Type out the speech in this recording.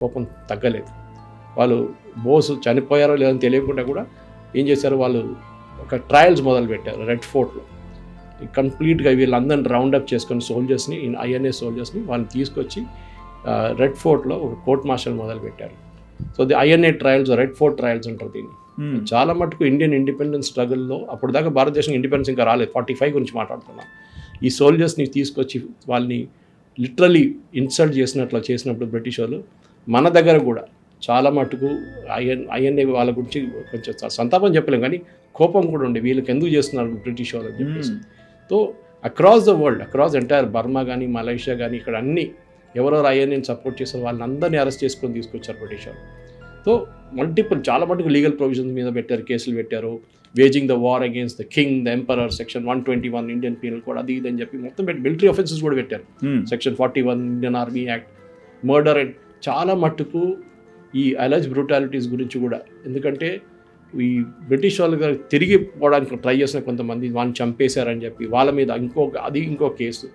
కోపం తగ్గలేదు. వాళ్ళు బోస్ చనిపోయారో లేదని తెలియకుండా కూడా ఏం చేశారు? వాళ్ళు ఒక ట్రయల్స్ మొదలు పెట్టారు రెడ్ ఫోర్ట్లో. కంప్లీట్గా వీళ్ళందరిని రౌండప్ చేసుకొని సోల్జర్స్ని ఐఎన్ఏ సోల్జర్స్ని వాళ్ళని తీసుకొచ్చి రెడ్ ఫోర్ట్లో ఒక కోర్ట్ మార్షల్ మొదలు పెట్టారు so the INA trials red fort trials అంటారు దీన్ని. మ్మ్. చాలా మటుకు ఇండియన్ ఇండిపెండెన్స్ స్ట్రగుల్లో అప్పుడు దాకా భారతదేశం ఇండిపెండెన్స్ ఇంకా రాలేదు. ఫార్టీ ఫైవ్ గురించి మాట్లాడుతున్నాం. ఈ సోల్జర్స్ని తీసుకొచ్చి వాళ్ళని లిటరలీ ఇన్సల్ట్ చేసినట్లు చేసినప్పుడు బ్రిటిష్ వాళ్ళు మన దగ్గర కూడా చాలా మటుకు ఐఎన్ ఐఎన్ఏ వాళ్ళ గురించి కొంచెం సంతాపం చెప్పలేం కానీ కోపం కూడా ఉండే. వీళ్ళకి ఎందుకు చేస్తున్నారు బ్రిటిష్ వాళ్ళు అని చెప్పేసి. మ్మ్. So across the world across entire Burma కానీ మలేషియా కానీ ఇక్కడ అన్ని ఎవరెవరు ఐఎన్ఏని సపోర్ట్ వాళ్ళని అందరినీ అరెస్ట్ చేసుకొని తీసుకొచ్చారు బ్రిటిష్ వాళ్ళు. సో మల్టిపుల్ చాలా మటుకు లీగల్ ప్రొవిజన్స్ మీద పెట్టారు కేసులు పెట్టారు. Waging the war against the king the emperor section one twenty one Indian penal కూడా అది ఇది అని చెప్పి మొత్తం పెట్టి మిలిటరీ ఆఫెన్సెస్ కూడా పెట్టారు. Section forty one Indian army act murder and చాలా మట్టుకు ఈ అలజ్ బ్రూటాలిటీస్ గురించి కూడా. ఎందుకంటే ఈ బ్రిటిష్ వాళ్ళు గారు తిరిగి పోవడానికి ట్రై చేసిన కొంతమంది వాళ్ళని చంపేశారని చెప్పి వాళ్ళ మీద ఇంకొక అది ఇంకో కేసు.